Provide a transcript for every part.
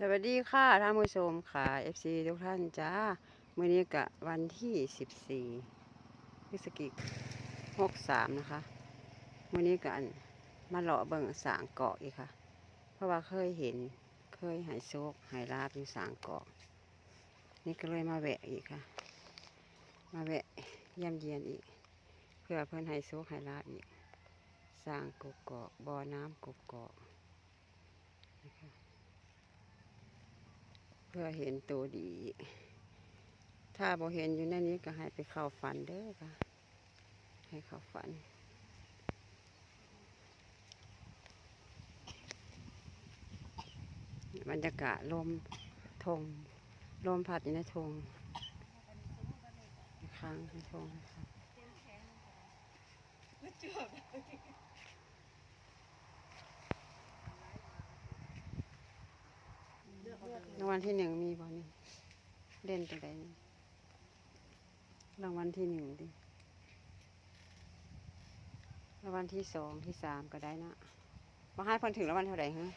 สวัสดีค่ะท่านผู้ชมค่ะ FC ทุกท่านจ้ามื่อนี้กะวันที่ 14พฤศจิกายน63นะคะมื่อนี้กะอันมาเลาะเบิ่งสางเกาะอีกค่ะ เพราะว่าเคยเห็นเคยหายโซกหายลาบอยู่สางเกาะ นี่ก็เลยมาแวะอีกค่ะ มาแวะเยี่ยมเยียนอีก เพื่อเพื่อนหายโซกหายลาบอีกสางกุกอกาะบ่อน้ำกกอกนะคะ พื่อเห็นตัวดี ถ้าบ่เห็นอยู่ในนี้ก็ให้ไปเข้าฝันเด้อค่ะ ให้เข้าฝันบรรยากาศลมทงลมพัดอยู่ในทงค้างในทงค่ะ รางวัลที่หนึ่งมีบ่นี่เล่นตัวใดนี่รางวัลที่หนึ่งดิรางวัลที่สองที่สามก็ได้นะมาให้เพิ่นถึงรางวัลเท่าไหร่ฮะ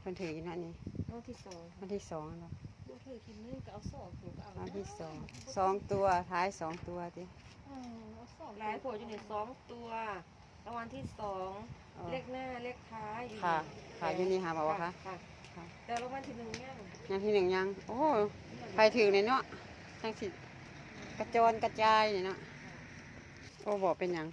เพิ่นถึงอีกนะนี่รอบที่สองวันที่สองแล้วรอบที่คิดนึงก็เอาสองถูกเอาวันที่สองสองตัวท้ายสองตัวดิอืมเอาสองหลายผัวอยู่ในสองตัวรางวัลที่สองอ๋อเลขหน้าเลขท้ายอยู่ค่ะค่ะอยู่นี่หาบอกว่าคะค่ะ ค่ะแต่รางวัลที่หนึ่งยังยังที่หนึ่งยัง โอ้ยไปถึงในเนาะทั้งสิกระโจนกระจายเนี่ยเนาะโอ้บอกเป็นหยัง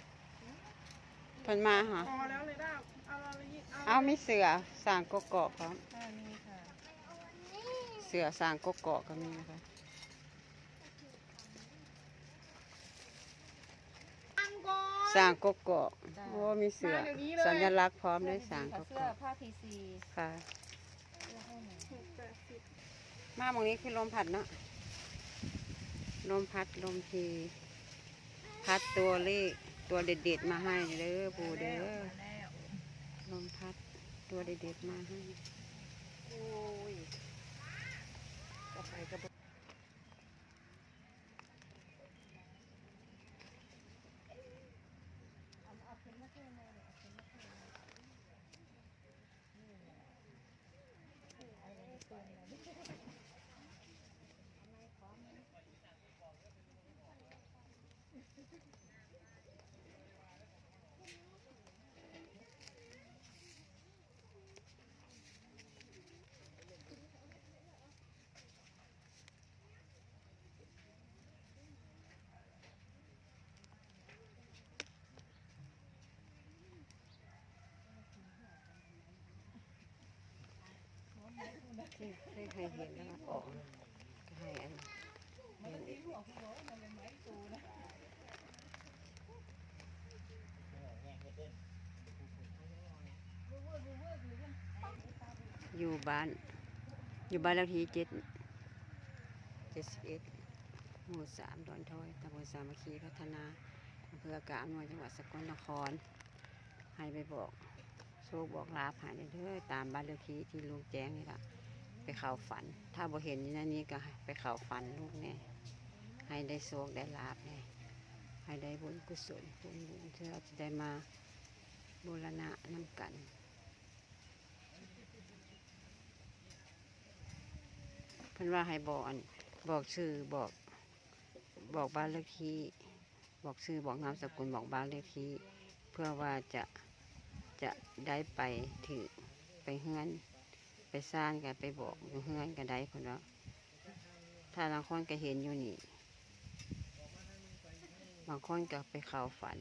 เพิ่นมาหาพอแล้วเลยได้เอาอะไรอีกเอาเอามีเสือสร้างกกอกครับค่ะนี่ค่ะเสือสร้างกกอกก็มีนะคะอังก่อนสร้างกกอกโอ้มีเสือสัญลักษณ์พร้อมด้วยสร้างกเสื้กออกผ้าพีซีค่ะ เสื้อให้หน่อย หกแปดสิบ มาตรงนี้คือลมพัดเนาะลมพัดลมทีพัดตัวเลขตัวเด็ดๆมาให้เด้อปูเด้อลมพัดตัวเด็ดๆมาให้โอ้ยต่อไปกระ นี่ให้ใครเห็นแล้วก็ออกก็ให้อันนอีกอยู่บ้าน อยู่บ้านเลขที่เจ็ดเจ็ดสิบเอ็ดหมู่สามดอนทอยตำบลสามัคคีพัฒนาอำเภอกาบหน่วยจังหวัดสกลนคร ให้ไปบอกโชคบอกลาผ่านเด้อตามบ้านเลขที่ที่ลุงแจ้งนี่ละ ไปเข่าฝัน ถ้าบ่เห็นอยู่ในนี้ก็ไปเข่าฝันลูกแน่ให้ได้โชคได้ลาบแน่ให้ได้บุญกุศลบุญบุญที่เราจะได้มาบูรณะน้ำกันเพิ่นว่าให้บอกอันบอกชื่อบอกบอกบ้านเลขที่บอกชื่อบอกนามสกุลบอกบ้านเลขที่เพื่อว่าจะจะได้ไปถือไปเฮือน ไปสร้างกันไปบอกอยู่เฮือนกันได้คนว่าถ้าบางคนก็เห็นอยู่นี่ บางคนก็ไปเข้าฝัน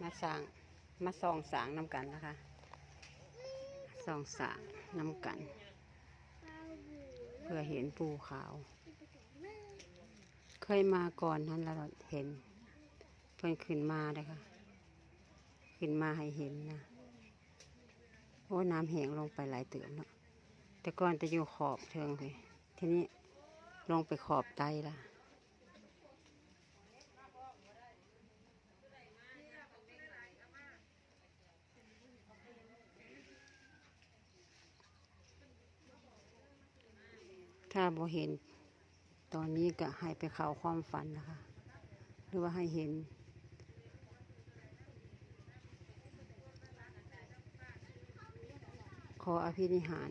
มาสร้างมาส่องสางน้ำกันนะคะส่องสางน้ำกัน เพื่อเห็นปูขาว เคยมาก่อนนั้นแล้วเราเห็น พิ่นขึ้นมาเลยค่ะ ขึ้นมาให้เห็นนะ โอ้น้ำแห้งลงไปหลายเติมเนาะแต่ก่อนจะอยู่ขอบเทิงเลยทีนี้ลงไปขอบไตละถ้าบ่เห็น ตอนนี้ก็ให้ไปเข้าความฝันนะคะ หรือว่าให้เห็น ขออภินิหาร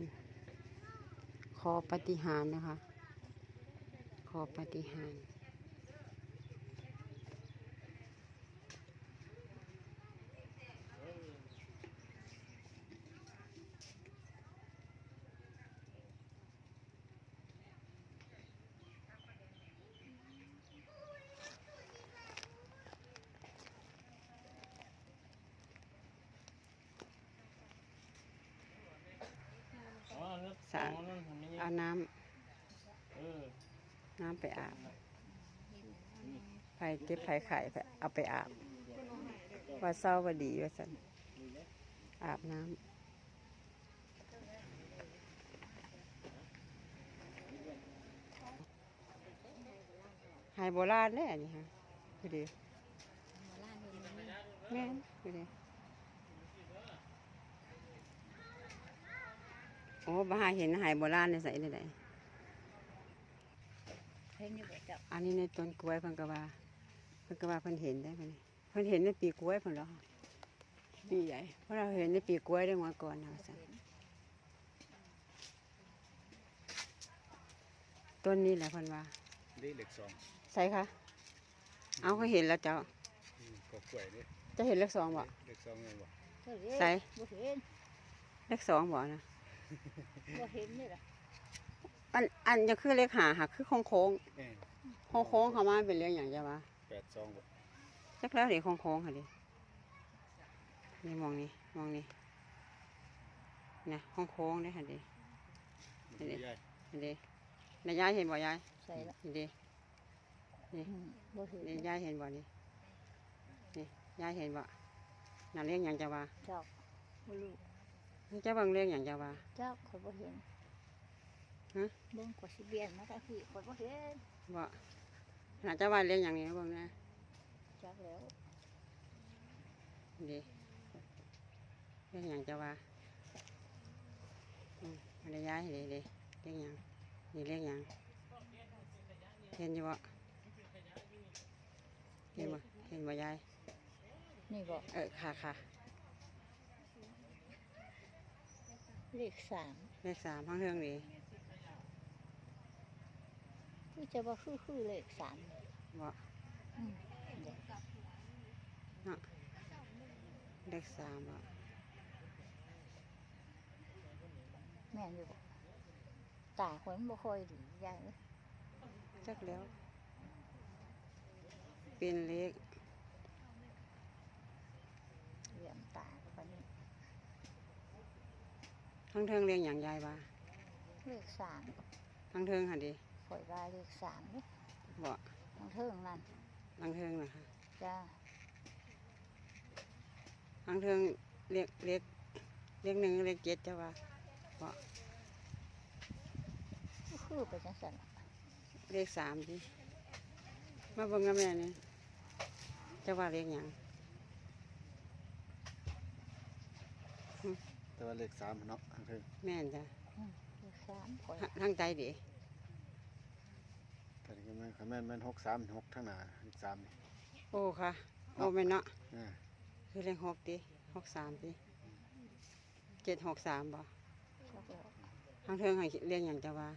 ขอปฏิหารนะคะ ขอปฏิหาร สระอ๋อนั่นทำไม่เอาได้น้เออำน้ำไปอาบไผ่เก็บไผ่ไข่ไปเอาไปอาบว่าเศร้าว่าดีว่าสันอาบน้ำไฮโบราณแน่นี่ฮะคือดีแม่นคือดี โอ้บ้าเห็นไฮโบราณในใส่เลยไดเห็นอยู่บ่จับอันนี้ในต้นกล้วยเพิ่นก็ว่าเพิ่นก็ว่าเพิ่นเห็นได้เพิ่นนี่เพิ่นเห็นในปีกล้วยเพิ่นเหรอปีใหญ่เพราะเราเห็นในปีกล้วยได้มาก่อนนะว่าซั่นต้นนี้แหละเพิ่นว่านี่เหล็กสองใส่ค่ะเอาเขาเห็นแล้วเจ้าอืมก็กล้วยนี่จะเห็นเลขสองบ่เหล็กสองยังบ่เฮ้ยใส่ บ่เห็น เลขสองบ่นะ บ่เห็นนี่ล่ะอันอันจะคือเลขหาหักคือโค้งโค้งเอ้ยโค้งโค้งๆเข้ามาเป็นเลขอย่างจะว่าแปดสองบ่จักแล้วเดี๋ยวโค้งโค้งๆค่ะดินี่มองนี่มองนี่นะโค้งโค้งๆเด้อค่ะดิ เห็นดิใหญ่เห็นดินายยายเห็นบ่ยายใส่ละเห็นดิอืมบ่เห็นนี่ยายเห็นบ่นี่นี่ยายเห็นบ่น่าเลี้ยงหยังจะว่าเจ้าบ่รู้นี่ เจ้าเบิ่งเลี้ยงหยังจะว่าเจ้าข่อยบ่เห็นฮะเบิ่งข่อยสิเบียนมาทางพี่ข่อยบ่เห็นบ่น่าจะว่าเลี้ยงหยังนี่เบิ่งนะจักแล้วดิเลี้ยงหยังจะว่าอืมอันนี้ยายเห็นดิเลี้ยงหยังนี่เลี้ยงหยังเห็นอยู่บ่เห็นบ่เห็นบ่ยายนี่บ่เออค่ะค่ะ เลขสามเลขสามพังเทืองดีคือจะว่าคือคือเลขสามบ่อืมเดี๋ยวเลขสามบ่แม่นอยู่บ่ตาข่อยมันบ่ค่อยดีใหญ่เลยจักแล้ว เป็นเลขเหลี่ยมตาปานนี้ ทั้งเทิงเรียงอย่างยายว่าเลขสามทั้งเทิงหันดีข่อยว่าเลขสามเด้บ่ทางเทิงนั่นทั้งเทิงนะคะจ้าทั้งเทิงเรียกเรียกเรียกหนึ่งเรียกเจ็ดจะว่าก็คือไปจังซั่นล่ะเรียกสามสิมาเบิ่งกับแม่นี่จะว่าเรียกหยัง แต่ว่าเหล็กสามเนาะทางเทิงแม่นจ้ะเลขสามข่อยททั้งใจดีแต่นี่ก็แม่นคันแม่นแม่นหกสามหกทั้งหน้าเหล็กสามนี่โอ้ค่ะโอ้แม่นเนาะอ่าคือเรียกหกดิหกสามดิเจ็ดหกสามบ่จักแล้วทั้งเทิงให้เรียกอย่างจะว่า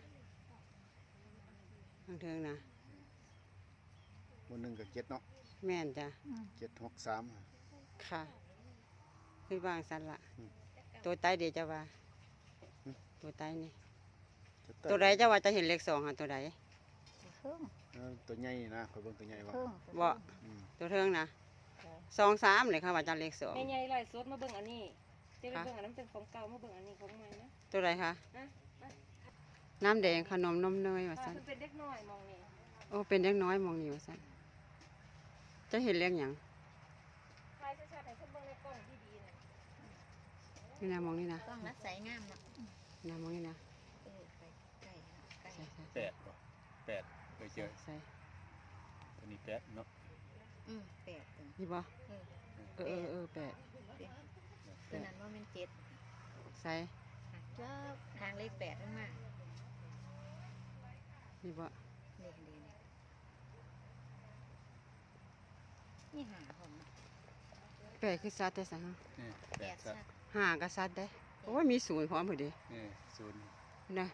ทั้งเทิงนะบนหนึ่งกับเจ็ดเนาะแม่นจ้ะอืม เจ็ดหกสาม ค่ะคือวางสันละ อืม ตัวใต้เดียวจะว่าอืมตัวใต้นี่จะตัวใดจะว่าจะเห็นเลขสองอะตัวใดเพิ่งเออตัวใหญ่นะคอยเบิ่งตัวใหญ่ว่าเพิ่งบ่อืมตัวเทิงนะจ้ะสองสามเลยค่ะว่าจะเลขสองแม่ใหญ่ไล่สดมาเบิ่งอันนี้จะไปค่ะเบิ่งอันนั้นเป็นของเก่ามาเบิ่งอันนี้ของใหม่นะตัวใดคะอะอะน้ำแดงขนมนมเนยว่าอ่าสันมันเป็นเด็กน้อยมองนี่โอ้เป็นเล็กน้อยมองนี่ว่าสันจะเห็นเลขอย่าง ใครชัดๆให้เพิ่นเบิ่งในกล้องดีๆน่ะ นี่นะมองนี่นะต้องนัดใสงามเนาะนี่นะมองนี่นะเออไก่ไก่ค่ะไก่ใส่ใส่แปดบ่แปดเคยเจอใส่ตัวนี้แปดเนาะอืมแปดตัวนี่บ่เออเออเออเออแปดตัวนั้นว่ามันเจ็ดใส่ค่ะเจ้าทางเลขแปดนั่นมานี่บ่เลขเดียวนี่นี่หาผมนะแปดคือสัตว์ได้สังนี่แปแปดดสัสัตตว์ว์ ห้าก็สัตว์ได้แปโอ้ยมีศูนย์พร้อมพอดีเออศูนย์นะ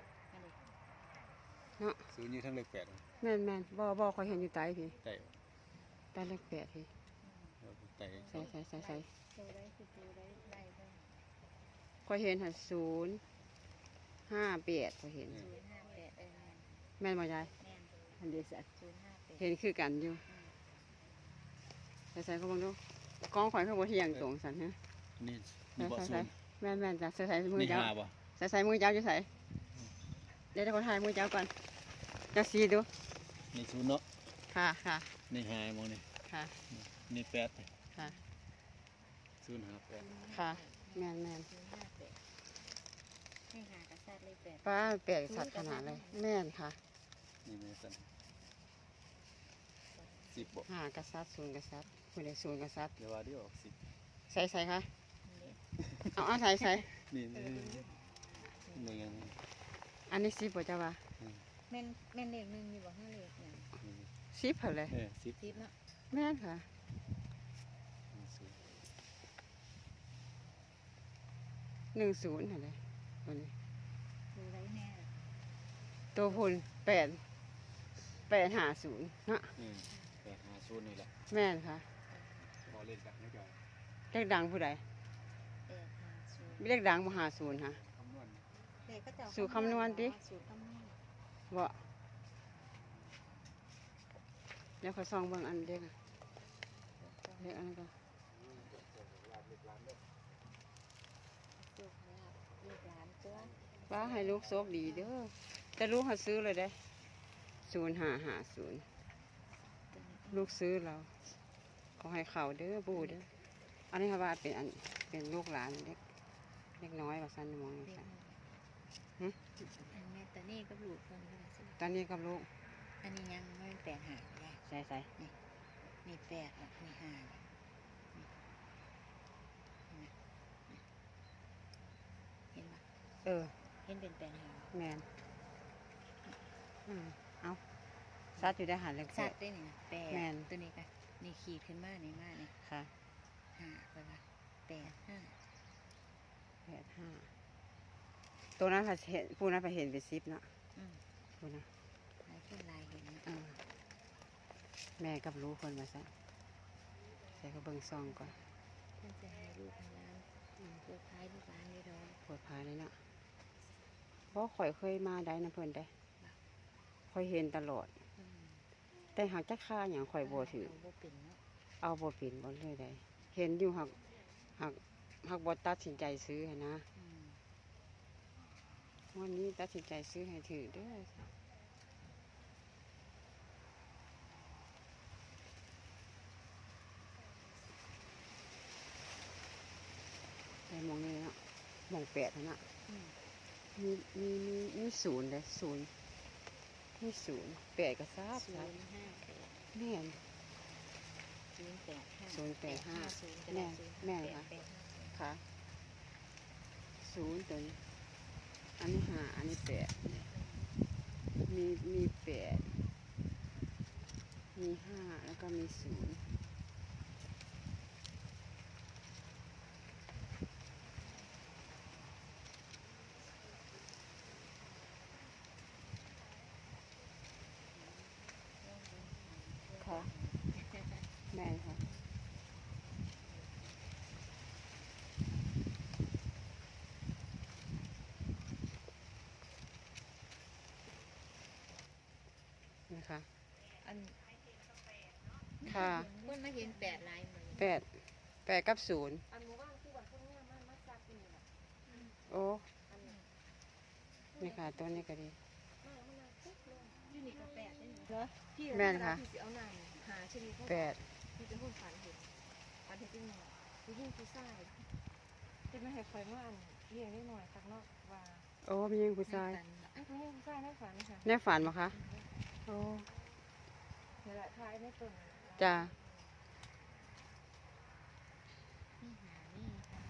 ศูนย์อยู่ทั้งเลขแปดแม่นแม่นบ่บ่คอยเห็นอยู่ใต้พี่ไต่ใต้เลขแปดพี่ไต่ใส่ใส่ใส่ใส่ตัวได้คือตัวได้ได้เพิ่นคอยเห็นหันศูนย์ห้าแปดคอยเห็นศูนย์ห้าแปดเออแม่นบ่ยายแม่นอันเดียวสัตศูนย์ห้าแปดเห็นคือกันอยู่ใส่ใส่เขาเบังดูกล้องข่อยเขาบ่เที่ยงตรงสันฮะ นี่นี่บ่ใส่ศูใส่นย์แม่นแม่นจ้ะใส่ใส่มือนี่เจ้าห้าบ่ใส่ใส่มือเจ้าอยู่ใส่เดี๋ยวเดี๋ยวขอถ่ายมือเจ้าก่อนจะสีดูนี่ศูนย์เนาะค่ะค่ะนี่ห้ามองนี่ค่ะนี่แปดค่ะศูนย์ห้าแปดค่ะแม่นแม่นศูนย์ห้าแปดให้หากระซัดเลยแปดป้าแปลกสัตว์ขนาดเลยแม่นค่ะนี่แม่สันสิบบ่ห้ากษัตริย์ศูนย์กษัตริย์ไม่ได้ศูนย์กษัตริย์เดี๋ยวว่าเดี๋ยวออกสิบใส่ใส่ค่ะ เอาเอาใส่ใส่นี่นี่หนึ่งยังนี่อันนี้สิบบ่จ้าวะแม่นแม่นเลขหนึ่งอยู่บ่ห้าเลขอย่างสิบเหรอเลยเออสิบทิพย์เนาะแม่นค่ะศูนย์หนึ่งศูนย์เหรอเลยตัวนี้ดูได้แน่ตัวพุ่นแปดแปดห้าศูนย์เนาะอืมแปดห้าศูนย์นี่แหละแม่นค่ะบอเล่นกันไม่จอยเลขดังผู้ใดแปดห้าศูนย์ มีเลขดังมหาศูนย์ค่ะคำนวณเลขก็จะสูตรคำนวณดิ สูตรคำนวณบ่เดี๋ยวขอซองเบิ่งอันเด็กอะเด็กอันนั้นก็สูตรลาบลูกหลานตัวป้าให้ลูกโชคดีเด้อแต่ลูกเขาซื้อเลยได้ศูนย์ห้าห้าศูนย์ตัวนี้ลูกซื้อเราขอให้เขาเด้อบูเด้ออันนี้ค่ะว่าเป็นอันเป็นลูกหลานเล็ก เล็กน้อยว่าสันมองเลนี่ขค่ะหนึ่งอันแม่ตานี่ก็ลูกคนก็ได้สิตอนนี้กับลูก อันนี้ยังไม่แปดหาได้ใส่ใส่มีแปดอะมีห้านี่เห็นปะเออ เห็นเป็นแปดหาแมนอืมเอาซัดอยู่ได้หันเล็กสัเจ็ตดว์ได้นี่นะแปดแม่นตัวนี้กันนี่ขีดขึ้นมานี่มานี่ค่ะห้าไปละแปดห้าแป ดห้าตัวนั้นค่ะเห็นผู้นั้นไปเห็นเป็นซิปเนาะอืมผู้นะหลายคนหลายเห็นนะเออแม่กับลูกคนมาซะใส่ก็เบิ่งซองก่อนเพื่อนจะให้ลูกให้หลานอืมตัวท้ายลูกหลานนี่ดอกปวดพายเลยเนาะเพราะข่อยเคยมาได้นะเพิ่นได้ข่อยเห็นตลอด อืมแต่หากจะค่าอย่างข่อยบ่ถือ เาบ่เป็นเนาะเอาบ่เป็นบ่เลยได้เห็นอยู่หักหัก หักบ่ตัดสินใจซื้อหั้นนะอืมวันนี้ตัดสินใจซื้อให้ถือเด้อแต่หมองนี้เนาะหมองแปดนั่นน่ะอืมมีมีมีมีศูนย์เลยศูนย์มีศูนย์แปดก็ทราบศูทราบนย์ห้าแปดแม่น ศูนย์แปดห้าศูนย์แปดห้า ศูนย์แม่นแม่นแปค่ะดแปดห้า คะศูนย์ตัวนี้อันนี้ห้าอันนี้แปดมีมีแปดมีห้าแล้วก็มีศูนย์ค่ะแม่นค่ะนะคะ อันค่ะคนมาเห็นแปดลายเหมือนแปดแปดกับศูนย์อันหมู่บ้านคือวันพวกเนี้ยมันมาซักอยู่นี่แหละโอ้อันนี้นี่ค่ะตัวนี้ก็ดีมามันมาปุ๊บเลยอยู่นี่ก็แปดได้นี่เหรอพี่แม่นค่ะที่สิเอาหน้านี่หาชนิดเขาแปดที่เป็นคนฝันเห็นฝันเห็นจริงๆผู้หญิงผู้ชายจะไม่ให้คอยว่าอันเลี้ยงนิดหน่อยข้างนอกว่าโอ้มียิงผู้ชายไอ้ผู้หญิงผู้ชายในฝันค่ะในฝันปะคะโอ้ จะจ้า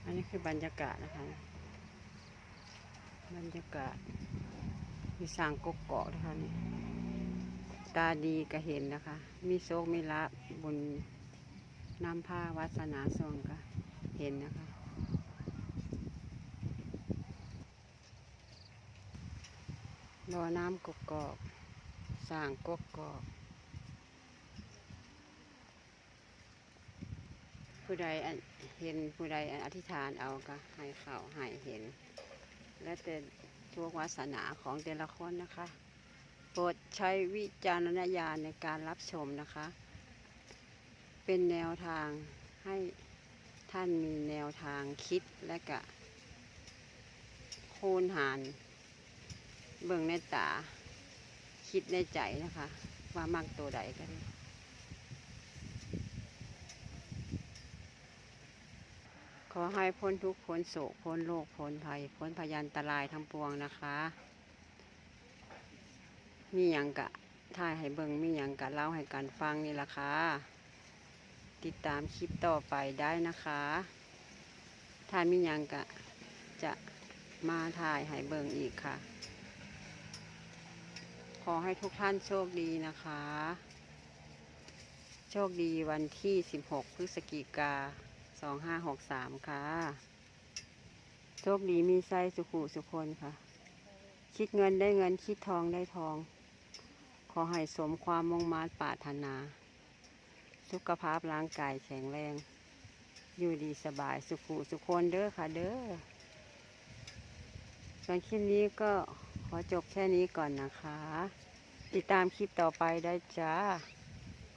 อันนี้คือบรรยากาศนะคะ บรรยากาศ มีสางกกเกาะนะคะนี่ ตาดีก็เห็นนะคะ มีโซกมีละบนน้ำผ้าวัสนาทรงก็เห็นนะคะรอน้ำกกอกสางกกอก ผู้ใดเห็นผู้ใดอธิษฐานเอาก็ให้เขาให้เห็น และแต่โชควาสนาของแต่ละคนนะคะ โปรดใช้วิจารณญาณในการรับชมนะคะ เป็นแนวทางให้ท่านมีแนวทางคิดและกะคูณหาร เบิ่งในตา คิดในใจนะคะ ว่ามักตัวใดกัน ขอให้พ้นทุกข์พ้นโศกพ้นโรคพ้นภัย พ้นพยันตรายทั้งปวงนะคะ มีอย่างกะถ่ายให้เบิงมีอย่างกะเล่าให้กันฟังนี่ละค่ะติดตามคลิปต่อไปได้นะคะ ถ้ามีอย่างกะจะมาถ่ายให้เบิงอีกค่ะ ขอให้ทุกท่านโชคดีนะคะ โชคดีวันที่ 16 พฤศจิกา 2563ค่ะ โชคดีมีไส้สุขุสุคนค่ะ คิดเงินได้เงินคิดทองได้ทอง ขอให้สมความมุ่งมา่ปรารถนา สุขภาพร่างกายแข็งแรง อยู่ดีสบายสุขุสุคนเด้อค่ะเด้อส่วนคลิปนี้ก็ขอจบแค่นี้ก่อนนะคะ ติดตามคลิปต่อไปได้จ้า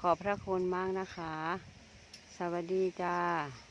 ขอบพระคุณมากนะคะ สวัสดีจ้า